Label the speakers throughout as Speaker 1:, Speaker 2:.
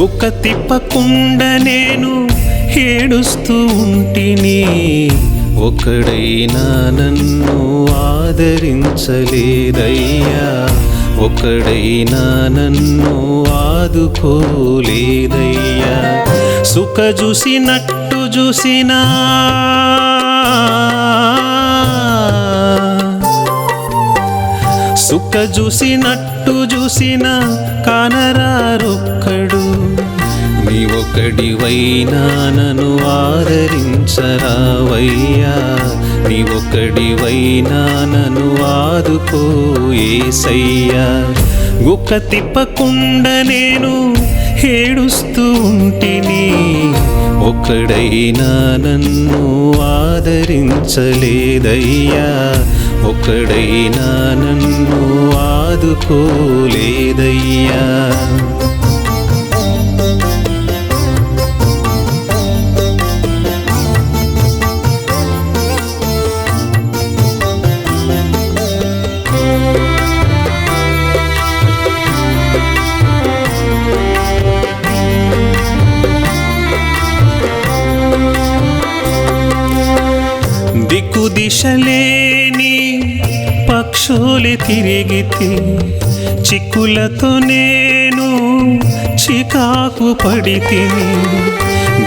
Speaker 1: ఒక తిప్పకుండా నేను ఏడుస్తూ ఉంటిని. ఒకడైనా నన్ను ఆదరించలేదయ్యా. ఒకడైనా నన్ను ఆదుకోలేదయ్యా. సుఖ చూసినట్టు చూసినా. సుఖ చూసినట్టు చూసినా. కానరారు ఒక్కడివైనా నన్ను ఆదరించరావయ్యా. నీ ఒక్కడివైనా నన్ను ఆదుకోయేసయ్యా గుక్క తిప్పకుండా నేను ఏడుస్తూ ఉంటిని. ఒక్కడైనా నన్ను ఆదరించలేదయ్యా. ఒక్కడైనా నన్ను ఆదుకోలేదయ్యా. దిశలేని పక్షులు తిరిగితే చిక్కులతో నేను చికాకు పడితిని.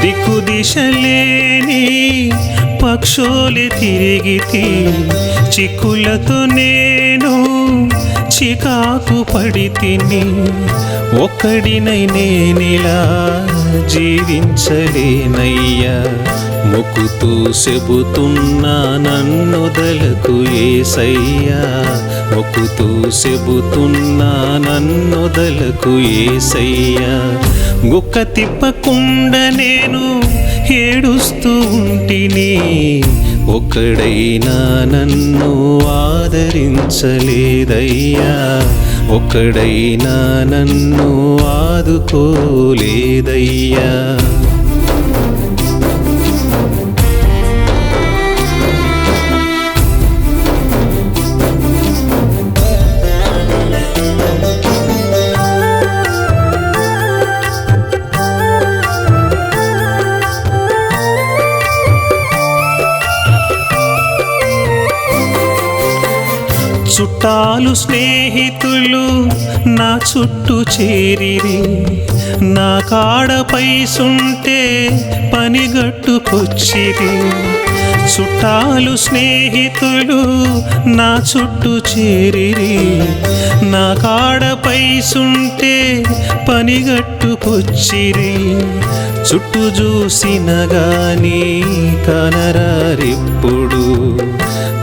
Speaker 1: దిక్కు దిశలేని పక్షులు తిరిగితే చిక్కులతో నేను చికాకు పడితిని ఒక్కడినై నేనిలా జీవించలేనయ్యా. మొక్కుతూ చెబుతున్నా నన్నుదలకు ఏసయ్యా. మొక్కుతూ చెబుతున్నా నన్నుదలకు ఏసయ్యా. గుక్క తిప్పకుండా నేను ఏడుస్తూ ఉంటిని ఒక్కడైనా నన్ను ఆదరించలేదయ్యా. ఒక్కడైనా నన్ను ఆదుకోలేదయ్యా. చుట్టాలు స్నేహితులు నా చుట్టూ చేరిరి. నా కాడపై సుంటే పనిగట్టుకొచ్చిరి చుట్టాలు స్నేహితులు నా చుట్టూ చేరిరి. నా కాడపై సుంటే పనిగట్టుకొచ్చిరి చుట్టూ చూసిన గాని కనరారిప్పుడు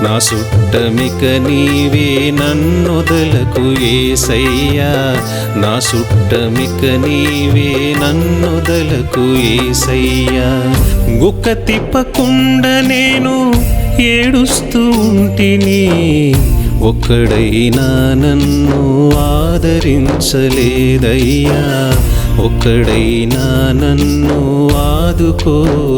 Speaker 1: నా సుట్టమిక నీవే నన్నుదలకు ఏసయ్యా. నా సుట్టమిక నీవే నన్నుదలకు ఏసయ్యా. గుక్క తిప్పకుండా నేను ఏడుస్తూ ఉంటిని. ఒక్కడైనా నన్ను ఆదరించలేదయ్యా. ఒక్కడైనా నన్ను ఆదుకోలేదయ్యా.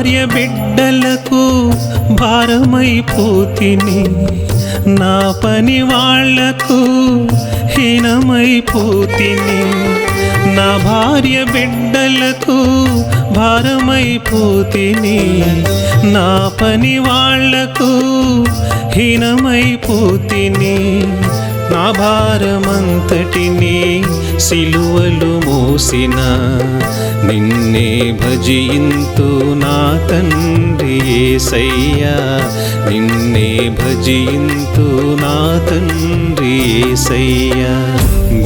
Speaker 1: భార్య బిడ్డలకు భారమైపోతిని నా పని వాళ్ళకు హీనమైపోతిని నా భార్య బిడ్డలకు భారమైపోతిని నా పని వాళ్ళకు హీనమైపోతిని. నా భారమంతటిని సిలువలు మోసిన నిన్నే భజింతు నా తండ్రి ఏసయ్యా. నిన్నే భజింతు నా తండ్రి ఏసయ్యా.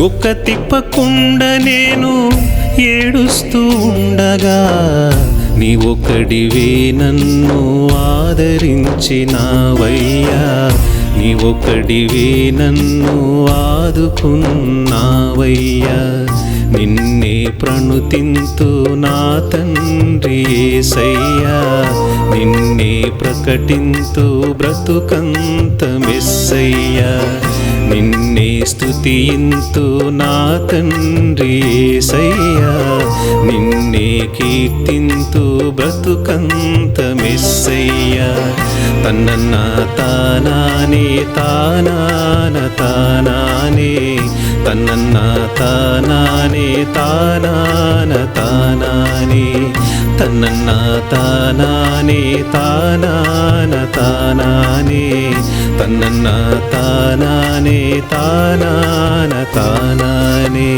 Speaker 1: గుక్క తిప్పకుండా నేను ఏడుస్తూ ఉండగా నీ ఒక్కడివే నన్ను ఆదరించినావయ్యా. నీ నీవొకడివే నన్ను ఆదుకున్నావయ్యా. నిన్నే ప్రణుతింతు నా తండ్రి ఏసయ్యా. నిన్నే ప్రకటింతు బ్రతుకంత మెస్సయ్యా. నిన్నే స్తుతింతు నా తండ్రి ఏసయ్యా. నిన్నే కీర్తింతు బ్రతుకంత మెస్స తన్నన్న తానానే తానాన తానానే తన్నన్న తానానే తానాన తానానే తన్నన్న తానానే తానాన తానానే తన్నన్న తానానే తానాన తానానే